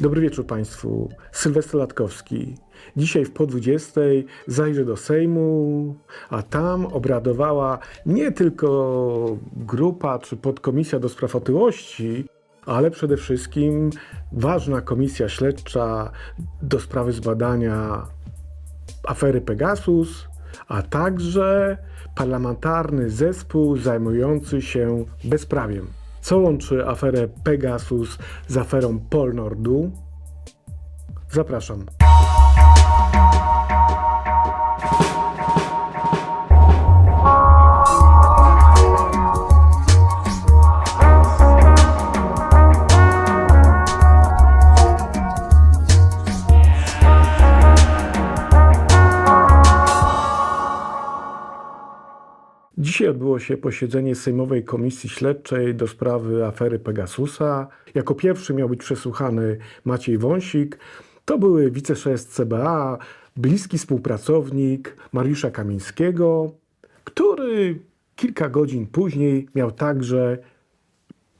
Dobry wieczór Państwu. Sylwester Latkowski. Dzisiaj w po 20 zajrzę do Sejmu, a tam obradowała nie tylko grupa czy podkomisja do spraw otyłości, ale przede wszystkim ważna komisja śledcza do sprawy zbadania afery Pegasus, a także parlamentarny zespół zajmujący się bezprawiem. Co łączy aferę Pegasus z aferą Polnordu? Zapraszam. Dzisiaj odbyło się posiedzenie Sejmowej Komisji Śledczej do sprawy afery Pegasusa. Jako pierwszy miał być przesłuchany Maciej Wąsik. To były wiceszef CBA, bliski współpracownik Mariusza Kamińskiego, który kilka godzin później miał także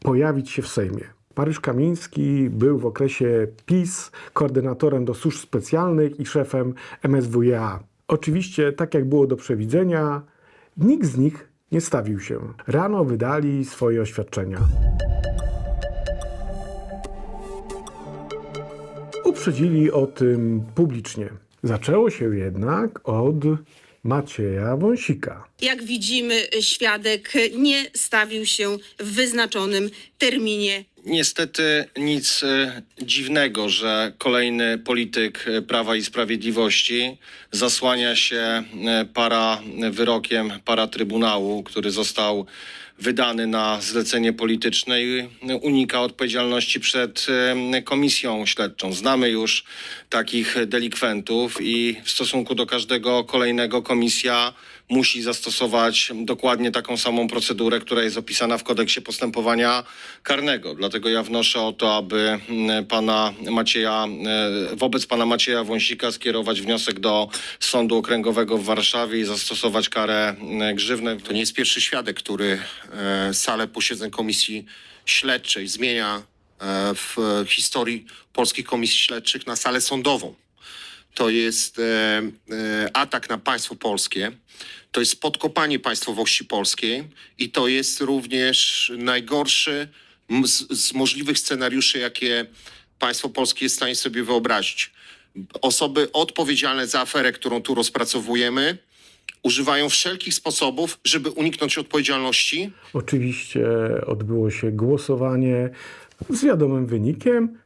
pojawić się w Sejmie. Mariusz Kamiński był w okresie PiS koordynatorem do służb specjalnych i szefem MSWiA. Oczywiście, tak jak było do przewidzenia, nikt z nich nie stawił się. Rano wydali swoje oświadczenia. Uprzedzili o tym publicznie. Zaczęło się jednak od Macieja Wąsika. Jak widzimy, świadek nie stawił się w wyznaczonym terminie. Niestety nic e, dziwnego, że kolejny polityk e, Prawa i Sprawiedliwości zasłania się e, para wyrokiem para trybunału, który został wydany na zlecenie polityczne i unika odpowiedzialności przed komisją śledczą. Znamy już takich delikwentów i w stosunku do każdego kolejnego komisja musi zastosować dokładnie taką samą procedurę, która jest opisana w kodeksie postępowania karnego. Dlatego ja wnoszę o to, aby mm, pana Macieja, e, wobec pana Macieja Wąsika skierować wniosek do Sądu Okręgowego w Warszawie i zastosować karę mm, grzywny. To nie jest pierwszy świadek, który e, salę posiedzeń komisji śledczej zmienia e, w historii polskich komisji śledczych na salę sądową. To jest e, e, atak na państwo polskie, to jest podkopanie państwowości polskiej i to jest również najgorszy z, z możliwych scenariuszy, jakie państwo polskie jest w stanie sobie wyobrazić. Osoby odpowiedzialne za aferę, którą tu rozpracowujemy, używają wszelkich sposobów, żeby uniknąć odpowiedzialności. Oczywiście odbyło się głosowanie z wiadomym wynikiem,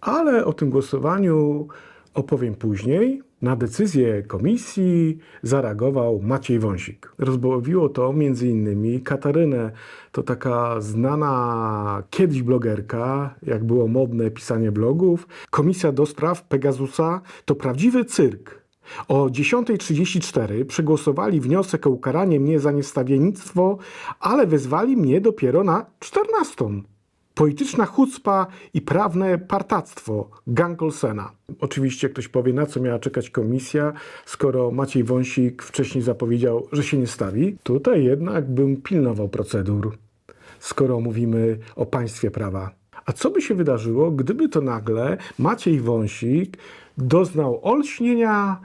ale o tym głosowaniu opowiem później. Na decyzję komisji zareagował Maciej Wąsik. Rozbawiło to m.in. Katarynę, to taka znana kiedyś blogerka, jak było modne pisanie blogów. Komisja do spraw Pegasusa to prawdziwy cyrk. O 10.34 przegłosowali wniosek o ukaranie mnie za niestawiennictwo, ale wezwali mnie dopiero na 14. Polityczna chucpa i prawne partactwo. Gang Olsena. Oczywiście ktoś powie, na co miała czekać komisja, skoro Maciej Wąsik wcześniej zapowiedział, że się nie stawi. Tutaj jednak bym pilnował procedur, skoro mówimy o państwie prawa. A co by się wydarzyło, gdyby to nagle Maciej Wąsik doznał olśnienia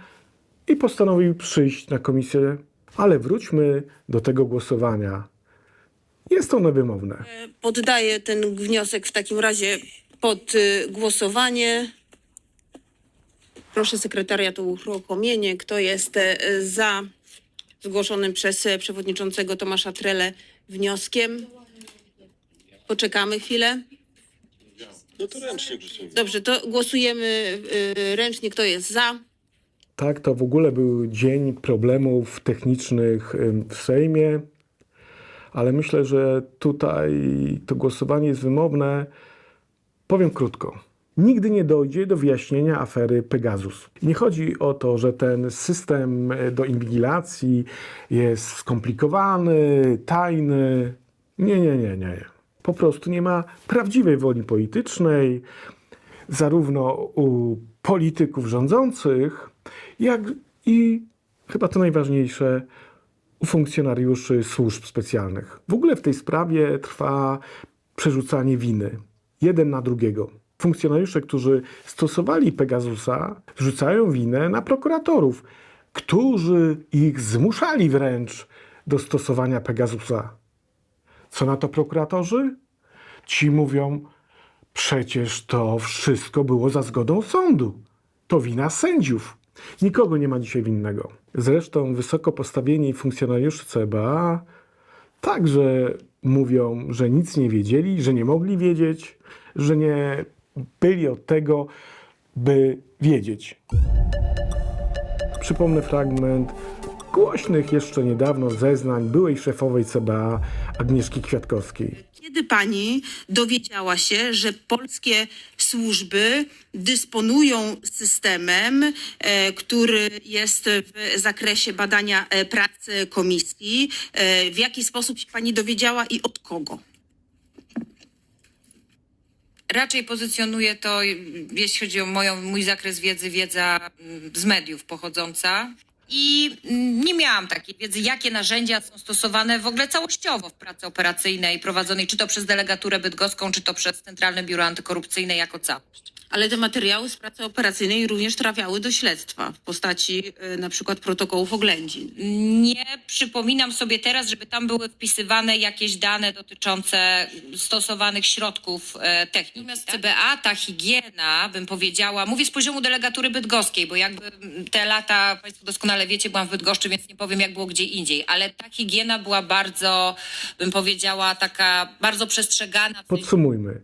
i postanowił przyjść na komisję? Ale wróćmy do tego głosowania. Jest ono wymowne. Poddaję ten wniosek w takim razie pod y, głosowanie. Proszę sekretariat o uruchomienie. Kto jest e, za zgłoszonym przez e, przewodniczącego Tomasza Trele wnioskiem? Poczekamy chwilę. No to ręcznie głosujemy. Dobrze, to głosujemy y, ręcznie. Kto jest za? Tak, to w ogóle był dzień problemów technicznych ym, w Sejmie, ale myślę, że tutaj to głosowanie jest wymowne. Powiem krótko. Nigdy nie dojdzie do wyjaśnienia afery Pegasus. Nie chodzi o to, że ten system do inwigilacji jest skomplikowany, tajny. Nie, nie, nie, nie. Po prostu nie ma prawdziwej woli politycznej, zarówno u polityków rządzących, jak i chyba to najważniejsze funkcjonariuszy służb specjalnych. W ogóle w tej sprawie trwa przerzucanie winy jeden na drugiego. Funkcjonariusze, którzy stosowali Pegasusa, rzucają winę na prokuratorów, którzy ich zmuszali wręcz do stosowania Pegasusa. Co na to prokuratorzy? Ci mówią, przecież to wszystko było za zgodą sądu. To wina sędziów. Nikogo nie ma dzisiaj winnego. Zresztą wysoko postawieni funkcjonariusze CBA także mówią, że nic nie wiedzieli, że nie mogli wiedzieć, że nie byli od tego, by wiedzieć. Przypomnę fragment głośnych jeszcze niedawno zeznań byłej szefowej CBA Agnieszki Kwiatkowskiej. Kiedy pani dowiedziała się, że polskie służby dysponują systemem, e, który jest w zakresie badania e, pracy komisji? E, w jaki sposób się pani dowiedziała i od kogo? Raczej pozycjonuję to, jeśli chodzi o moją, mój zakres wiedzy, wiedza mm, z mediów pochodząca. I mm, nie miałam takiej wiedzy, jakie narzędzia są stosowane w ogóle całościowo w pracy operacyjnej prowadzonej, czy to przez delegaturę bydgoską, czy to przez Centralne Biuro Antykorupcyjne jako całość. Ale te materiały z pracy operacyjnej również trafiały do śledztwa w postaci e, na przykład protokołów oględzin. Nie przypominam sobie teraz, żeby tam były wpisywane jakieś dane dotyczące stosowanych środków e, technicznych. Natomiast CBA, ta higiena, bym powiedziała, mówię z poziomu delegatury bydgoskiej, bo jakby mm, te lata, Państwo doskonale wiecie, byłam w Bydgoszczy, więc nie powiem, jak było gdzie indziej, ale ta higiena była bardzo, bym powiedziała, taka bardzo przestrzegana. Podsumujmy.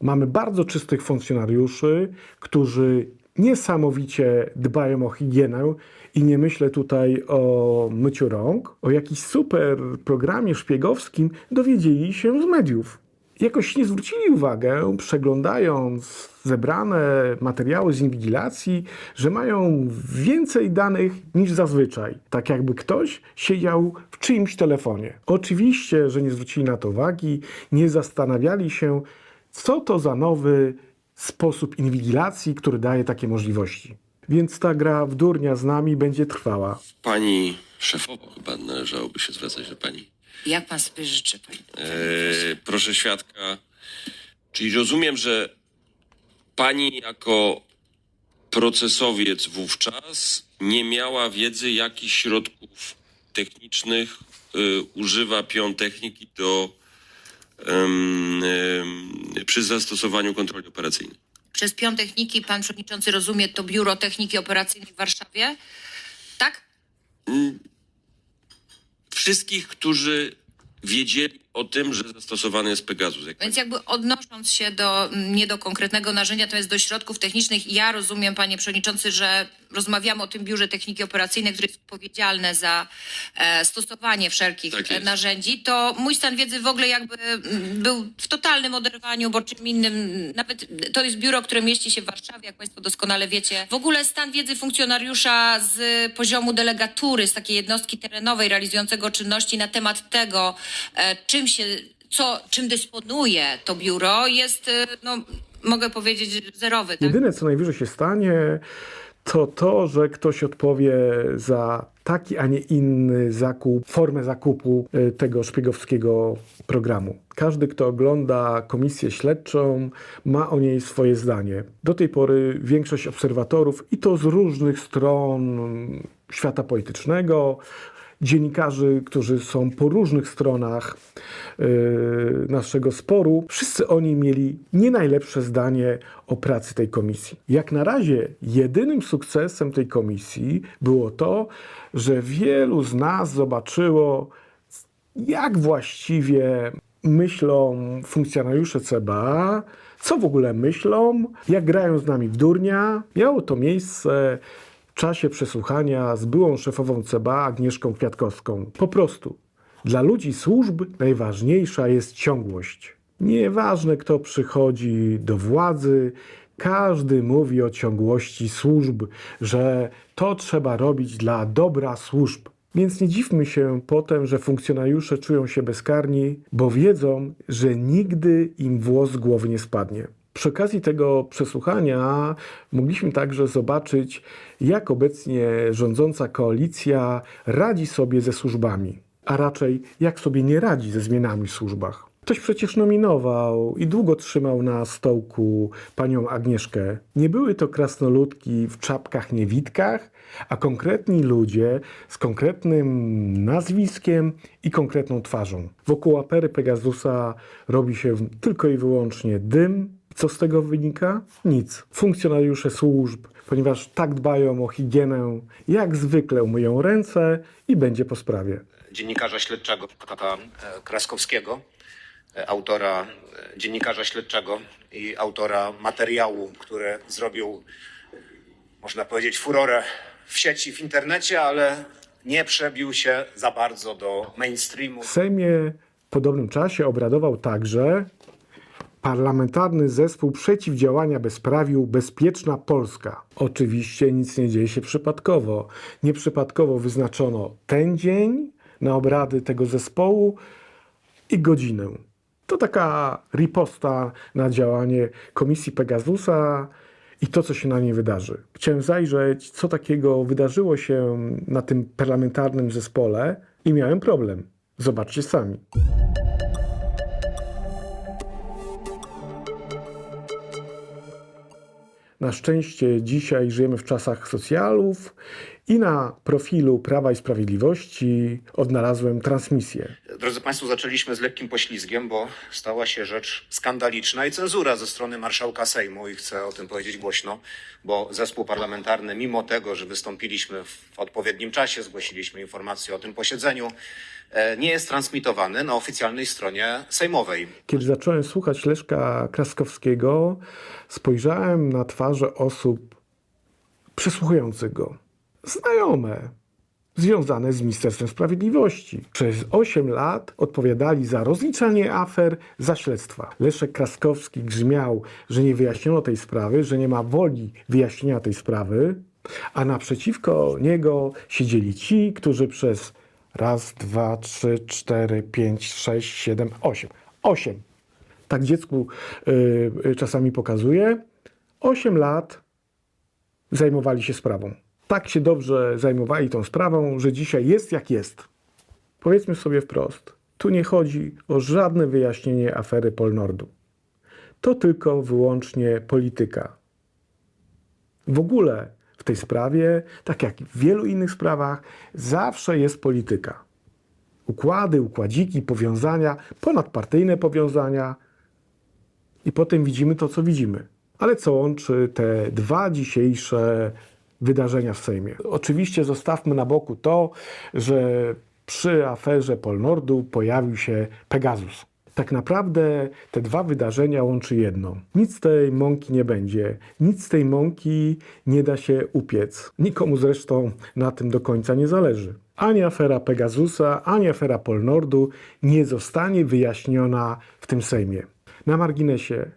Mamy bardzo czystych funkcjonariuszy, którzy niesamowicie dbają o higienę i nie myślę tutaj o myciu rąk, o jakimś super programie szpiegowskim dowiedzieli się z mediów. Jakoś nie zwrócili uwagę, przeglądając zebrane materiały z inwigilacji, że mają więcej danych niż zazwyczaj. Tak jakby ktoś siedział w czyimś telefonie. Oczywiście, że nie zwrócili na to uwagi, nie zastanawiali się, co to za nowy sposób inwigilacji, który daje takie możliwości. Więc ta gra w durnia z nami będzie trwała. Pani szefowo, chyba należałoby się zwracać do pani. Jak pan sobie życzy, panie? E, proszę świadka, czyli rozumiem, że pani jako procesowiec wówczas nie miała wiedzy, jakich środków technicznych e, używa pion techniki do, przy zastosowaniu kontroli operacyjnej. Przez pion techniki pan przewodniczący rozumie to Biuro Techniki Operacyjnej w Warszawie? Tak? Wszystkich, którzy wiedzieli o tym, że zastosowany jest Pegasus. Jak Więc jakby odnosząc się do, mm, nie do konkretnego narzędzia, to jest do środków technicznych. Ja rozumiem, panie przewodniczący, że rozmawiamy o tym biurze techniki operacyjnej, które jest odpowiedzialne za e, stosowanie wszelkich Tak e, narzędzi, to mój stan wiedzy w ogóle jakby mm, był w totalnym oderwaniu, bo czym innym, nawet to jest biuro, które mieści się w Warszawie, jak państwo doskonale wiecie. W ogóle stan wiedzy funkcjonariusza z poziomu delegatury, z takiej jednostki terenowej realizującego czynności na temat tego, e, czym się, co, czym dysponuje to biuro jest, no, mogę powiedzieć, zerowy. Tak? Jedyne, co najwyżej się stanie, to to, że ktoś odpowie za taki, a nie inny zakup, formę zakupu e, tego szpiegowskiego programu. Każdy, kto ogląda komisję śledczą, ma o niej swoje zdanie. Do tej pory większość obserwatorów, i to z różnych stron świata politycznego, dziennikarzy, którzy są po różnych stronach yy, naszego sporu, wszyscy oni mieli nie najlepsze zdanie o pracy tej komisji. Jak na razie jedynym sukcesem tej komisji było to, że wielu z nas zobaczyło, jak właściwie myślą funkcjonariusze CBA, co w ogóle myślą, jak grają z nami w durnia. Miało to miejsce czasie przesłuchania z byłą szefową CBA Agnieszką Kwiatkowską. Po prostu. Dla ludzi służb najważniejsza jest ciągłość. Nieważne, kto przychodzi do władzy, każdy mówi o ciągłości służb, że to trzeba robić dla dobra służb. Więc nie dziwmy się potem, że funkcjonariusze czują się bezkarni, bo wiedzą, że nigdy im włos z głowy nie spadnie. Przy okazji tego przesłuchania mogliśmy także zobaczyć, jak obecnie rządząca koalicja radzi sobie ze służbami, a raczej jak sobie nie radzi ze zmianami w służbach. Ktoś przecież nominował i długo trzymał na stołku panią Agnieszkę. Nie były to krasnoludki w czapkach niewitkach, a konkretni ludzie z konkretnym nazwiskiem i konkretną twarzą. Wokół afery Pegasusa robi się tylko i wyłącznie dym. Co z tego wynika? Nic. Funkcjonariusze służb, ponieważ tak dbają o higienę, jak zwykle umyją ręce i będzie po sprawie. dziennikarza śledczego kaka e, Kraskowskiego, e, autora e, dziennikarza śledczego i autora materiału, który zrobił, można powiedzieć, furorę w sieci, w internecie, ale nie przebił się za bardzo do mainstreamu. W Sejmie w podobnym czasie obradował także Parlamentarny Zespół Przeciwdziałania Bezprawiu Bezpieczna Polska. Oczywiście nic nie dzieje się przypadkowo. Nieprzypadkowo wyznaczono ten dzień na obrady tego zespołu i godzinę. To taka riposta na działanie Komisji Pegasusa i to, co się na niej wydarzy. Chciałem zajrzeć, co takiego wydarzyło się na tym parlamentarnym zespole i miałem problem. Zobaczcie sami. Na szczęście dzisiaj żyjemy w czasach socjalów i na profilu Prawa i Sprawiedliwości odnalazłem transmisję. Drodzy Państwo, zaczęliśmy z lekkim poślizgiem, bo stała się rzecz skandaliczna i cenzura ze strony marszałka Sejmu i chcę o tym powiedzieć głośno, bo zespół parlamentarny, mimo tego, że wystąpiliśmy w odpowiednim czasie, zgłosiliśmy informację o tym posiedzeniu, e, nie jest transmitowany na oficjalnej stronie sejmowej. Kiedy zacząłem słuchać Leszka Kraskowskiego, spojrzałem na twarze osób przesłuchujących go. Znajome, związane z Ministerstwem Sprawiedliwości. Przez 8 lat odpowiadali za rozliczanie afer, za śledztwa. Leszek Kraskowski grzmiał, że nie wyjaśniono tej sprawy, że nie ma woli wyjaśnienia tej sprawy, a naprzeciwko niego siedzieli ci, którzy przez raz, dwa, trzy, cztery, pięć, sześć, siedem, osiem. Osiem. Tak dziecku y, y, czasami pokazuje. Osiem lat zajmowali się sprawą. Tak się dobrze zajmowali tą sprawą, że dzisiaj jest jak jest. Powiedzmy sobie wprost, tu nie chodzi o żadne wyjaśnienie afery Polnordu. To tylko wyłącznie polityka. W ogóle w tej sprawie, tak jak w wielu innych sprawach, zawsze jest polityka. Układy, układziki, powiązania, ponadpartyjne powiązania. I potem widzimy to, co widzimy. Ale co łączy te dwa dzisiejsze wydarzenia w Sejmie? Oczywiście zostawmy na boku to, że przy aferze Polnordu pojawił się Pegasus. Tak naprawdę te dwa wydarzenia łączy jedno. Nic z tej mąki nie będzie, nic z tej mąki nie da się upiec. Nikomu zresztą na tym do końca nie zależy. Ani afera Pegasusa, ani afera Polnordu nie zostanie wyjaśniona w tym Sejmie. Na marginesie,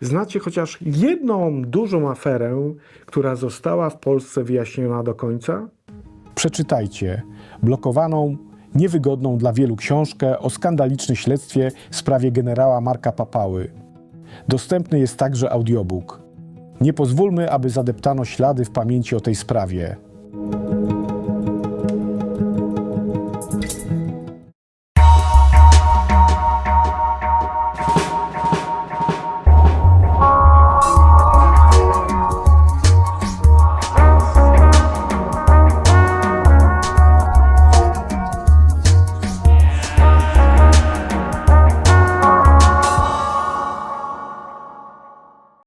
znacie chociaż jedną dużą aferę, która została w Polsce wyjaśniona do końca? Przeczytajcie blokowaną, niewygodną dla wielu książkę o skandalicznym śledztwie w sprawie generała Marka Papały. Dostępny jest także audiobook. Nie pozwólmy, aby zadeptano ślady w pamięci o tej sprawie.